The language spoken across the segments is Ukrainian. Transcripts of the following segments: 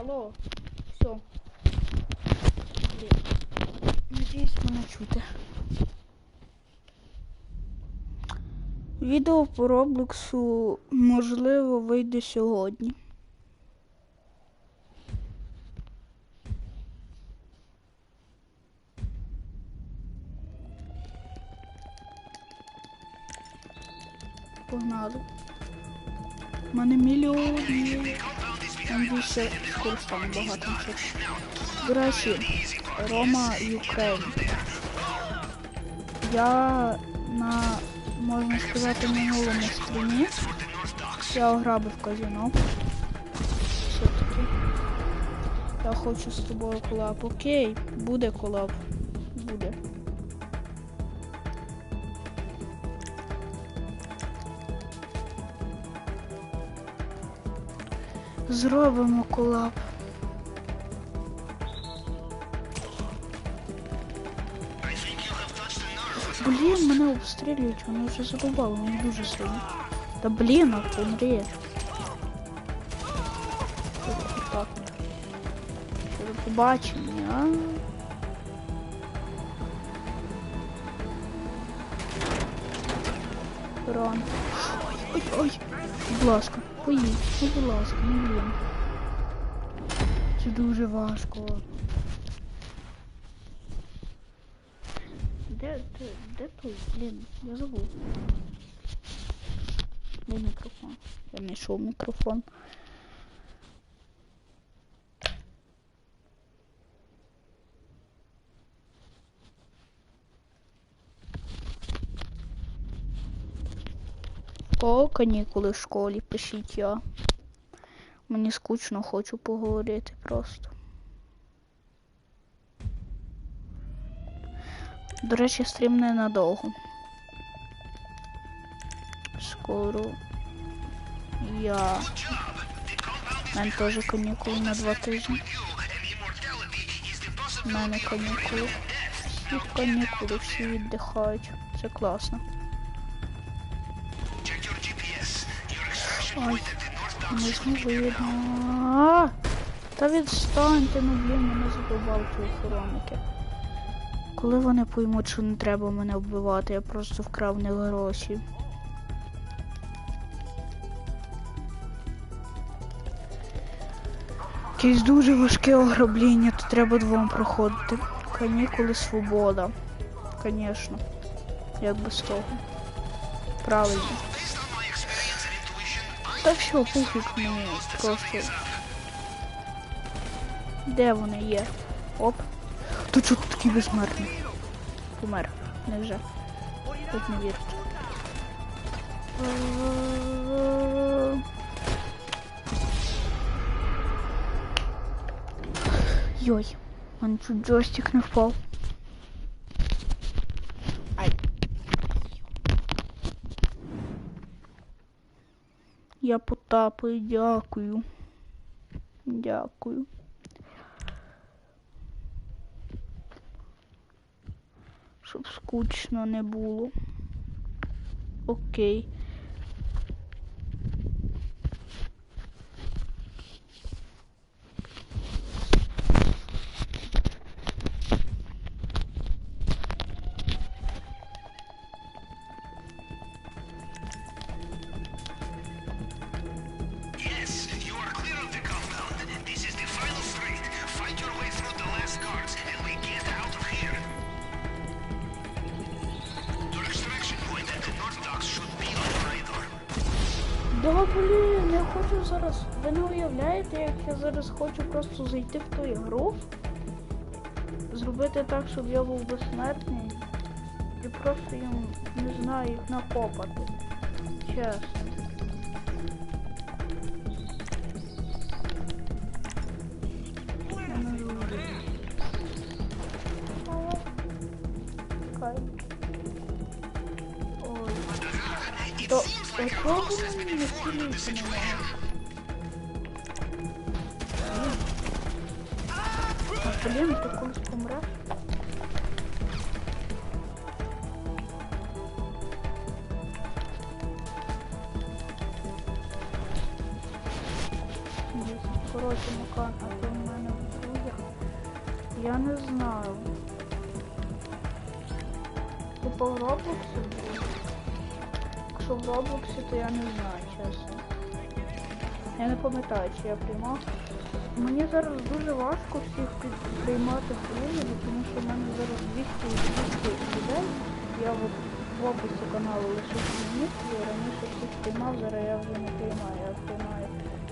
Алло, все. Надіюсь, мене чути. Відео по Роблоксу можливо вийде сьогодні. Погнали. У мене мільйони. Там більше скоро стане багато. До речі, Рома Юкрейн. Я на, можна сказати, минулому стрімі я ограбив казино. Все-таки. Я хочу з тобою колаб. Окей, буде колаб. Буде. Зробимо nerve. Блін, мене обстрілюють, вони вже задовбали, мені дуже сильно. Та блін, а помрі. Так. До побачення, а? Ран. Ой, ой, будь ласка, поїдь, ну будь ласка, не блін. Це дуже важко. Де, де, де той? Блін, я забув. Де мікрофон? Я знайшов мікрофон. О, канікули в школі, пишіть я. Мені скучно, хочу поговорити просто. До речі, стрім ненадовго. скоро я. У мене теж канікули на два тижні. У мене канікули. Всі канікули, всі віддихають. Це класно. Ой, не знову видно. Та відстаньте, ну блін, мене задовбав ті охоронники. Коли вони поймуть, що не треба мене вбивати, я просто вкрав них гроші. Якесь дуже важке ограблення, то треба двом проходити. Канікули свобода. Звісно. Як без того. Правильно. Все, пофіг мені просто. Де вони є? Оп. Ти чого ти такий безсмертний? Помер. Невже? Тут не вірить. Йой, мене чуть джойстик не впав. Я потапаю, дякую. Дякую. Щоб скучно не було. Окей. Блін, я хочу зараз. Ви не уявляєте, як я зараз хочу просто зайти в ту ігру, зробити так, щоб я був безсмертний. І просто їм, не знаю, їх накопати. Чесно. А, блін, ти колись помреш? Десь, Коротше, а ти в мене в друзях? Я не знаю. Ти по Роблоксі? Якщо в Роблоксі, то я не знаю, чесно. Я не пам'ятаю, чи я приймав. Мені зараз дуже важко всіх приймати в приймі, тому що в мене зараз 200 200 людей. Я от в описі каналу лише мені, і раніше всіх приймав, зараз я вже не приймаю. Я приймаю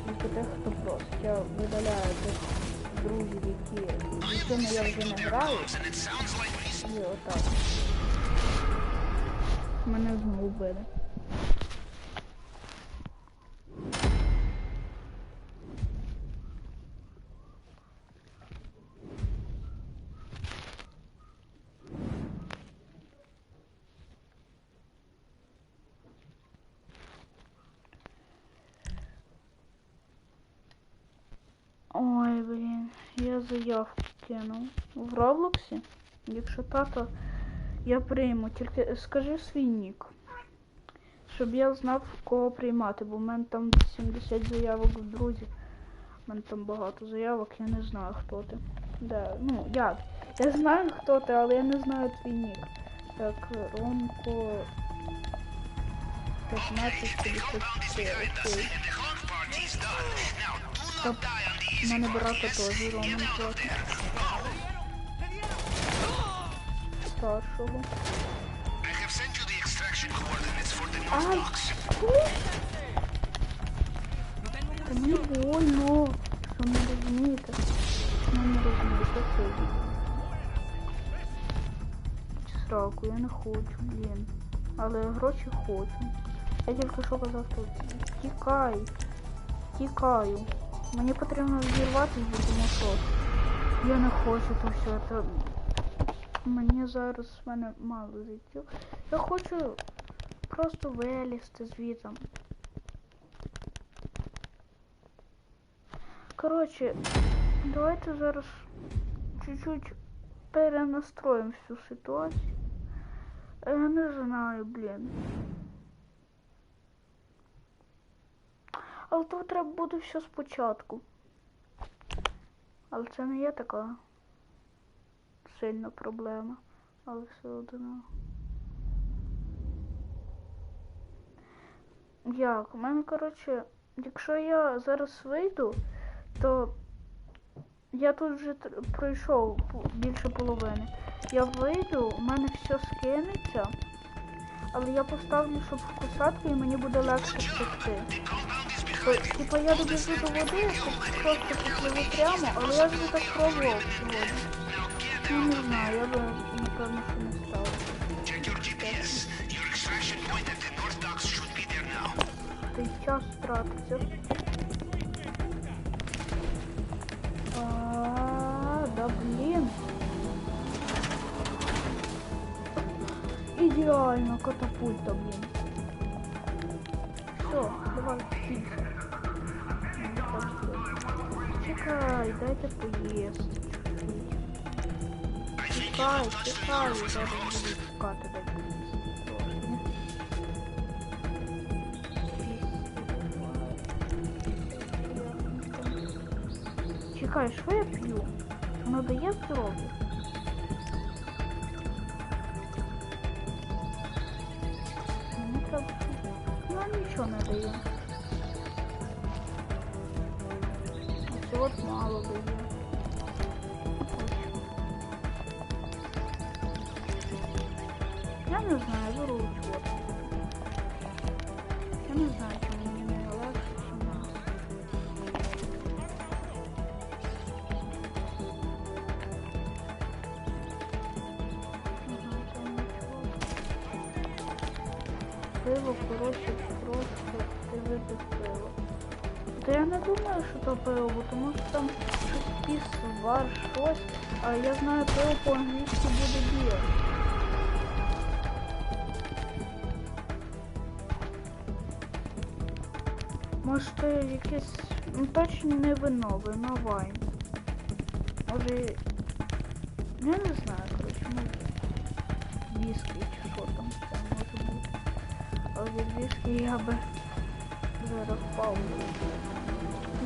тільки тих, хто просить. Я видаляю тих друзів, які з якими я вже не граю. І отак. Мене знову вбили. Ой, блін, я заявку кинув. В Роблоксі? Якщо так, то я прийму. Тільки скажи свій нік. Щоб я знав, кого приймати, бо в мене там 70 заявок в друзі. У мене там багато заявок, я не знаю, хто ти. Де? Ну, як? Я знаю, хто ти, але я не знаю твій нік. Так, Ромко. 1554, окей. and мене брата теж Роман звати. Старшого. Ай! Та мені больно. Що не розумієте? Ну не розумієте, це. Сраку, я не хочу, блін. Але гроші хочу. Я тільки що казав тут. Тікай. Тікаю. Мені потрібно зірватися, бо тому що я не хочу то все. Та... Мені зараз в мене мало життя. Я хочу просто вилізти звітом. Коротше, давайте зараз чуть-чуть перенастроїмо всю ситуацію. Я не знаю, блін. Але то треба буде все спочатку. Але це не є така сильна проблема. Але все одно. Як? У мене, коротше, якщо я зараз вийду, то я тут вже пройшов більше половини. Я вийду, у мене все скинеться, але я поставлю, щоб в кусатку і мені буде легше втекти. То, Типа я добіжу до води, щоб просто попливу прямо, але я вже так пробував сьогодні. Ну не знаю, я би напевно що не став. Check your GPS. Your extraction point at the North Docks should be there now. Та й час тратиться. А, да блін. Ідеально, катапульта, блін. Все, давай, піться. Чекай, дайте поїсти чуть-чуть. I think you Чекай, have touched the чекай, nerve with зараз your буду host. шукати дайте поїсти трошки. Чекай, що я п'ю? Воно дає вар, а я знаю, пиво по-англійськи буде біер. Може то якесь, ну точно не вино, вино вайн. Може, ну, я не знаю, коротше, може віскі чи що там це може бути. А від віскі я би зараз впав.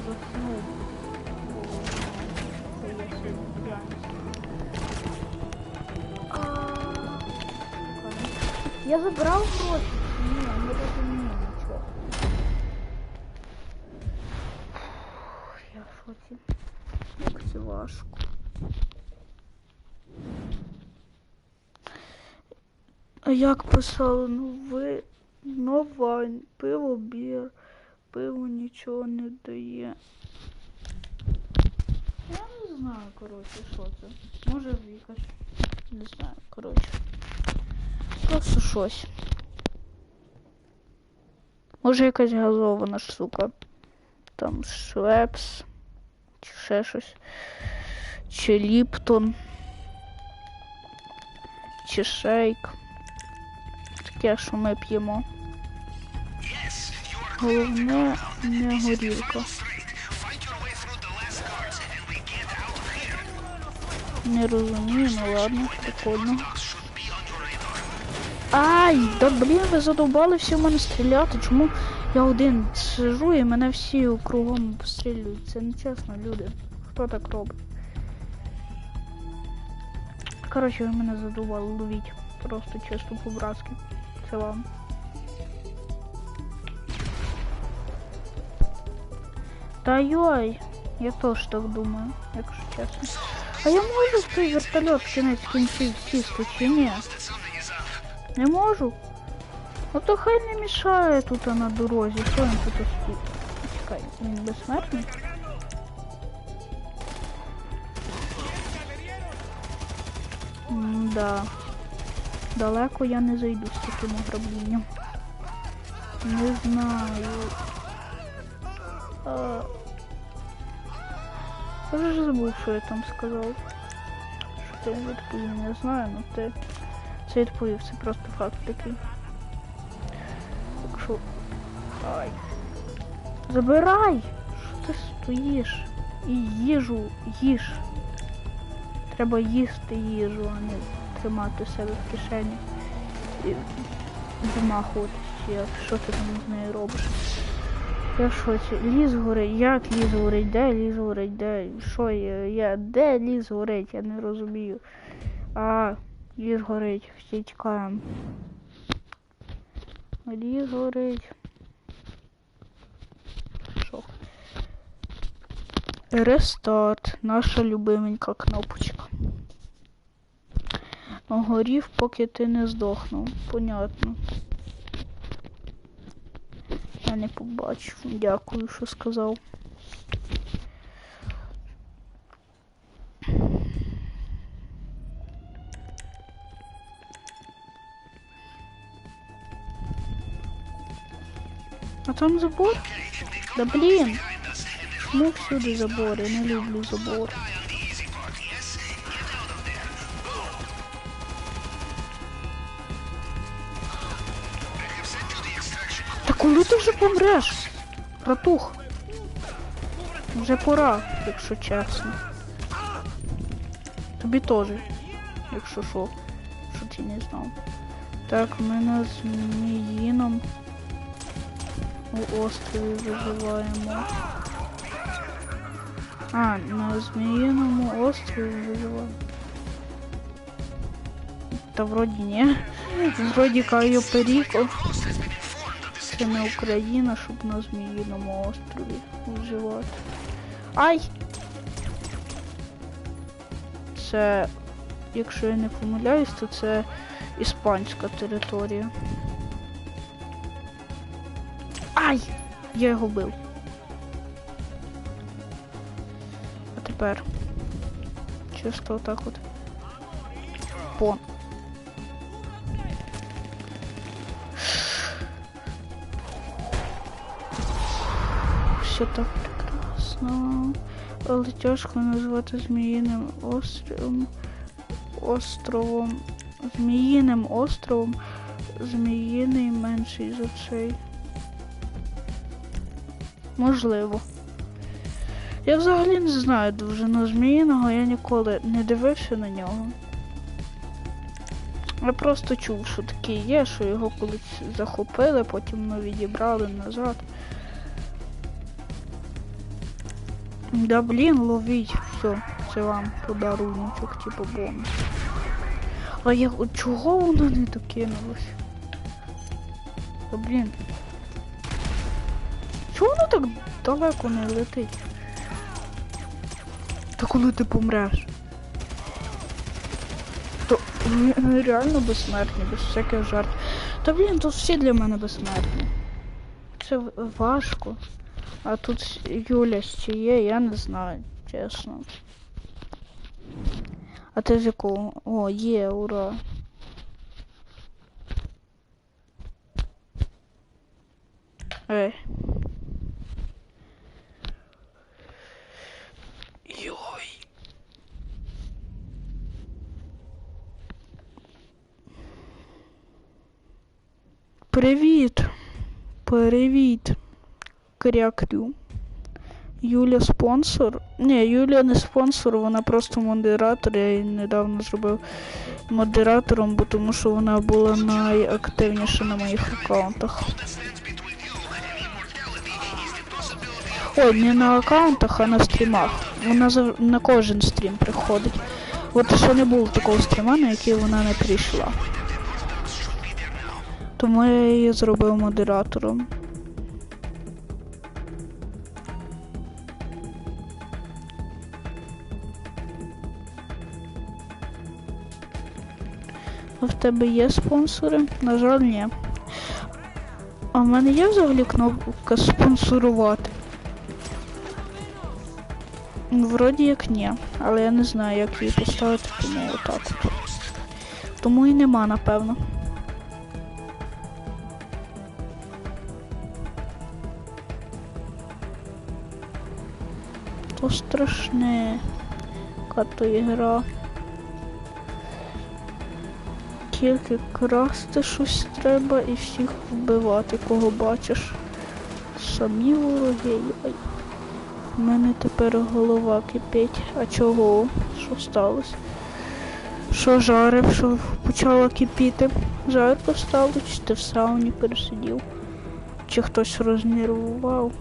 Заснув. Я. А, Я забрав гроші чи ні, не нічого. Я в це важко. А як писали, ну ви нова, пиво б'є, пиво нічого не дає. Знаю, коротше, що це. Може якась. Не знаю, коротше. Просто щось. Може якась газована штука. Там швепс. Чи ще щось. Чи ліптон. Чи шейк. Таке, що ми п'ємо. Головне не горілка. Не розумію, ну ладно, прикольно. Ай, да блін, ви задовбали всі в мене стріляти. Чому я один сижу і мене всі кругом пострілюють? Це не чесно, люди. Хто так робить? Коротше, ви мене задовбали, ловіть. Просто чисто по-братськи. Це вам. Та йой, я теж так думаю, якщо чесно. А я можу в той вертольот в кінець кінців чи ні? Не можу. Ну то хай не мішає тут на дорозі. Що він тут стоїть? Чекай, він безсмертний? Да. Далеко я не зайду з таким ограблінням. Не знаю. А... Я вже забув, що я там сказав. Що ти відповів, не знаю, ну ти це відповів, це просто факт такий. Ай. Забирай! Що ти стоїш? І їжу, їж. Треба їсти їжу, а не тримати себе в кишені. І замахуватись, чи як, що ти там з нею робиш. Я в. Ліс горить. Як ліс горить? Де ліс горить? Де? Що я? я? Де ліс горить? Я не розумію. А, ліс горить. Всі тікаємо. Ліс горить. Що? Рестарт. Наша любименька кнопочка. Горів, поки ти не здохнув. Понятно. Я не побачив. Дякую, що сказав. А там забор? Да блін! Чому всюди забори? Я не люблю забор. Коли ти вже помреш? Братух. Вже пора, якщо чесно. Тобі теж, якщо що, що ти не знав. Так, ми на зміїном у острові виживаємо. А, на зміїному острові виживаємо. Та вроді ні. Вроді Кайо Періко. Це не Україна, щоб на Зміїному острові вживати. Ай! Це, якщо я не помиляюсь, то це іспанська територія. Ай! Я його бив. А тепер. Чисто отак от. Пон. Все так прекрасно. Але тяжко назвати Зміїним островом. Островом. Зміїним островом. Зміїний менший за цей. Можливо. Я взагалі не знаю довжину Зміїного, я ніколи не дивився на нього. Я просто чув, що таке є, що його колись захопили, потім ми відібрали назад. Да блін, ловіть, все, це вам подарунок, типу бонус. А я от чого воно не докинулось? Да блін. Чого воно так далеко не летить? Та коли ти помреш? То реально безсмертні, без всяких жартів. Та блін, тут всі для мене безсмертні. Це важко. А тут Юля ще є, я не знаю, чесно. А ти з якого? О, є, ура. Ей. Йой. Привіт. Привіт. Крякрю. Юля спонсор. Ні, Юля не спонсор, вона просто модератор. Я її недавно зробив модератором, бо тому що вона була найактивніша на моїх аккаунтах. Ой, не на аккаунтах, а на стрімах. Вона зав- на кожен стрім приходить. От ще не було такого стріма, на який вона не прийшла. Тому я її зробив модератором. В тебе є спонсори? На жаль, ні. А в мене є взагалі кнопка спонсорувати? Вроді як ні, але я не знаю, як її поставити, тому отак. Тому і нема, напевно. То страшне. Яка то ігра. Тільки красти щось треба і всіх вбивати, кого бачиш. самі вороги. У мене тепер голова кипить. А чого? Що сталося? Що жарив, що почало кипіти? Жарко стало, чи ти в сауні пересидів? Чи хтось рознервував?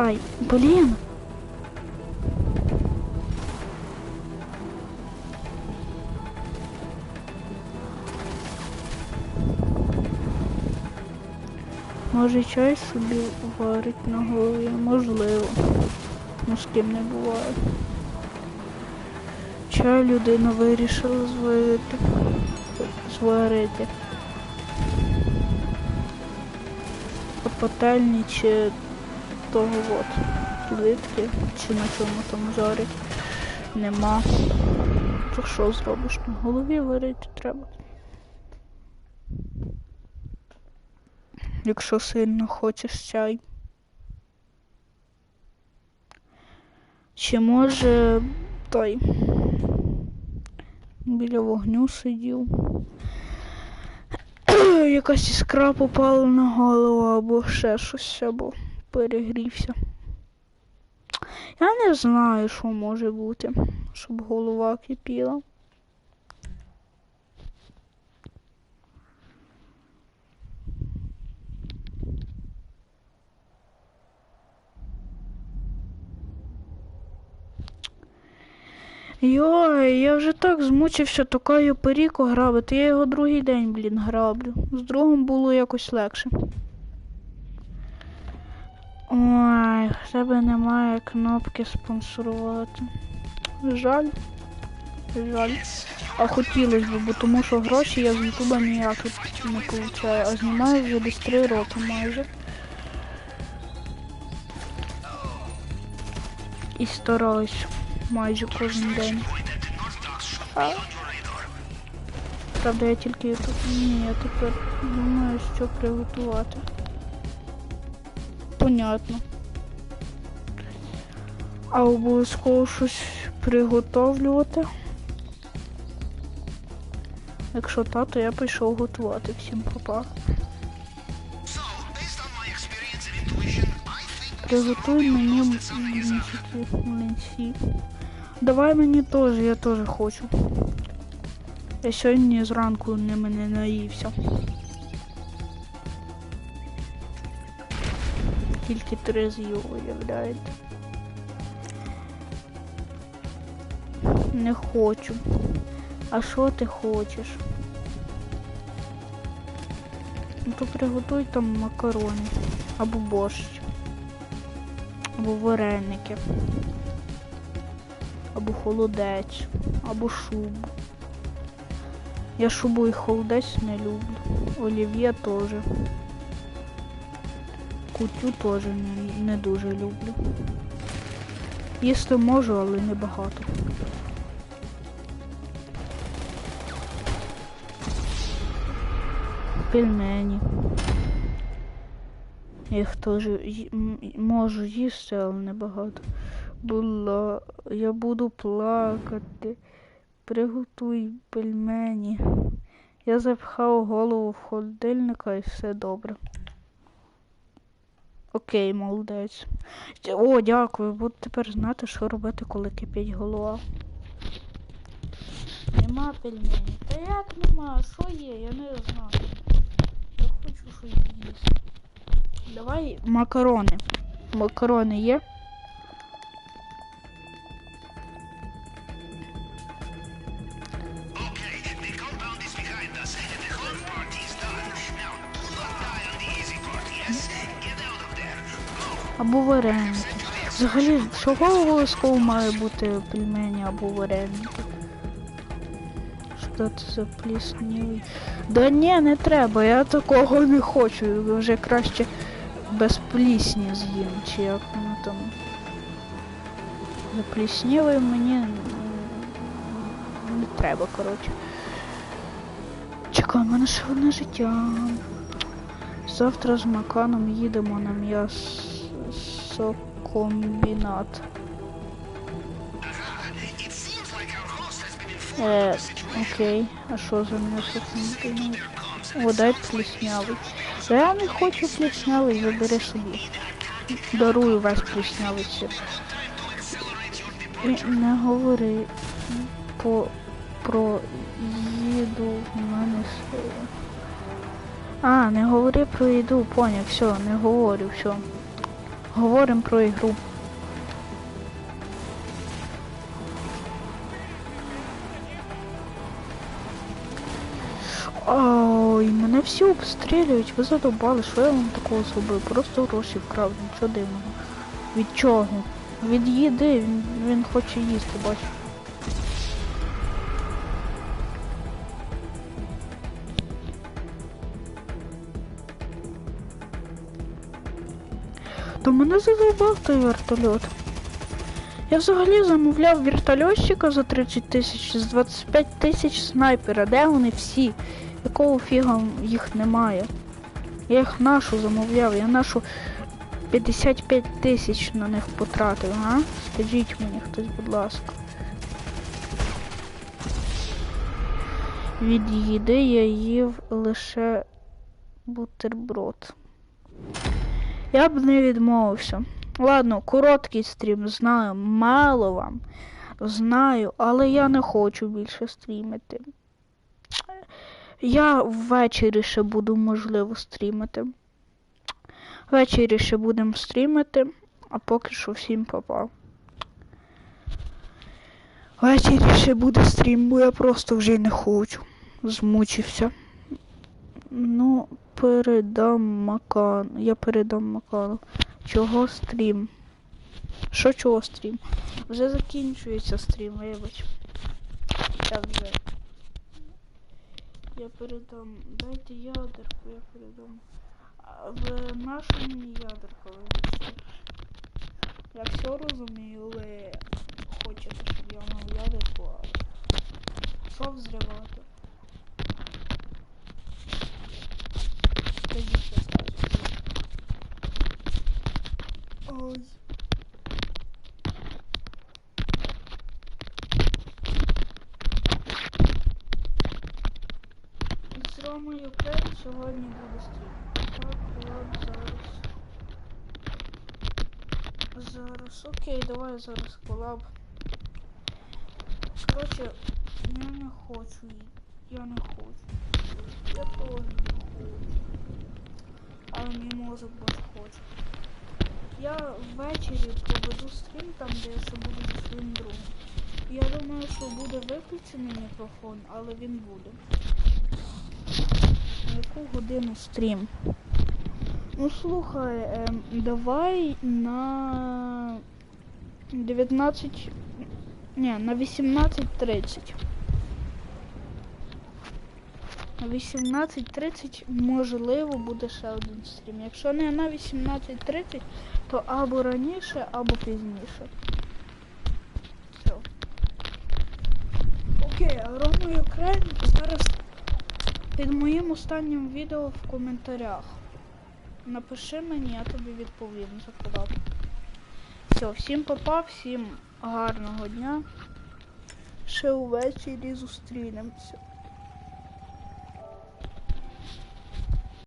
Ай, блін. Може чай собі варить на голові, можливо. Ну з ким не буває. Чай людина вирішила зварити. Зварити. Чи того от плитки, чи на чому там жарять. Нема. То що зробиш? На голові варити треба. Якщо сильно хочеш чай. Чи може той біля вогню сидів. Якась іскра попала на голову або ще щось, або перегрівся. Я не знаю, що може бути, щоб голова кипіла. Йой, я вже так змучився такою періку грабити. Я його другий день, блін, граблю. З другом було якось легше. Ой, в тебе немає кнопки спонсорувати. Жаль. Жаль. А хотілося б, бо тому що гроші я з Ютуба ніяких не получаю, а знімаю вже десь 3 роки майже. І стараюсь майже кожен день. А? Правда, я тільки тут. Ні, я тепер думаю, що приготувати. Понятно. А обов'язково щось приготовлювати. Якщо так, то я пішов готувати. Всім папа. Приготуй мені млинці. млинці. Давай мені теж, я теж хочу. Я сьогодні зранку не наївся. Тільки три з'їв, уявляєте. Не хочу. А що ти хочеш? Ну то приготуй там макарони або борщ або вареники, або холодець, або шубу. Я шубу і холодець не люблю. Олів'є теж. Кутю теж не, не дуже люблю. Їсти можу, але не багато. Пельмені. Я їх теж можу їсти, але не багато. Була. Я буду плакати. Приготуй пельмені. Я запхав голову в холодильника і все добре. Окей, молодець. О, дякую. Буду тепер знати, що робити, коли кипить голова. Нема пельменів. Та як нема? Що є? Я не знаю. Я хочу щось їсти. Давай макарони. Макарони є? Або вареники. Взагалі, чого обов'язково має бути пельмені або вареники? Що це за пліснівий? Да ні, не треба, я такого не хочу. Вже краще без плісні з'їм, чи як воно там. Запліснівий мені не треба, коротше. Чекай, в мене ще одне життя. Завтра з Маканом їдемо на м'ясокомбінат. Е, окей, а що за м'ясо? О, дай пліснявий. Я не хочу пліснявий, забери собі. Дарую весь пліснявий. І не говори по, про їду в мене сили. А, не говори про їду, поняв, все, не говорю, все. Говоримо про ігру. Ой, мене всі обстрілюють, ви задобали, що я вам такого зробив? Просто гроші вкрав, нічого дивного. Від чого? Від їди, він, він хоче їсти, бачу. То мене задовбав той вертольот. Я взагалі замовляв вертольотчика за 30 тисяч, з 25 тисяч снайпера. Де вони всі? Якого фіга їх немає? Я їх нашу замовляв, я нашу 55 тисяч на них потратив, а? Скажіть мені хтось, будь ласка. Від їди я їв лише бутерброд. Я б не відмовився. Ладно, короткий стрім, знаю, мало вам. Знаю, але я не хочу більше стрімити. Я ввечері ще буду, можливо, стрімити. Ввечері ще будемо стрімити, а поки що всім попав. Ввечері ще буде стрім, бо я просто вже не хочу. Змучився. Ну, передам Макану. Я передам Макану. Чого стрім? Що чого стрім? Вже закінчується стрім, вибач. Так вже. Я передам. Дайте ядерку, я передам. А в нашу мені ядерка. Я все розумію, ви хочете, щоб я мав ядерку, а що взривати? Скажіть, що скажете. Ой. З Ромою Крем сьогодні буде стрім. Так, от зараз. Зараз. Окей, давай зараз колаб. Короче, я не хочу її. Я не хочу. Я теж не хочу. Але мій мозок боже хоче. Я ввечері проведу стрім там, де я буду зі своїм другом. Я думаю, що буде виключений мікрофон, але він буде. На яку годину стрім? Ну слухай, ем, давай на 19. Ні, на 18.30. На 18.30 можливо буде ще один стрім. Якщо не на 18.30, то або раніше, або пізніше. Все. Окей, а Крем зараз під моїм останнім відео в коментарях. Напиши мені, я тобі відповім за колаб. Все, всім попав, всім гарного дня. Ще увечері зустрінемося.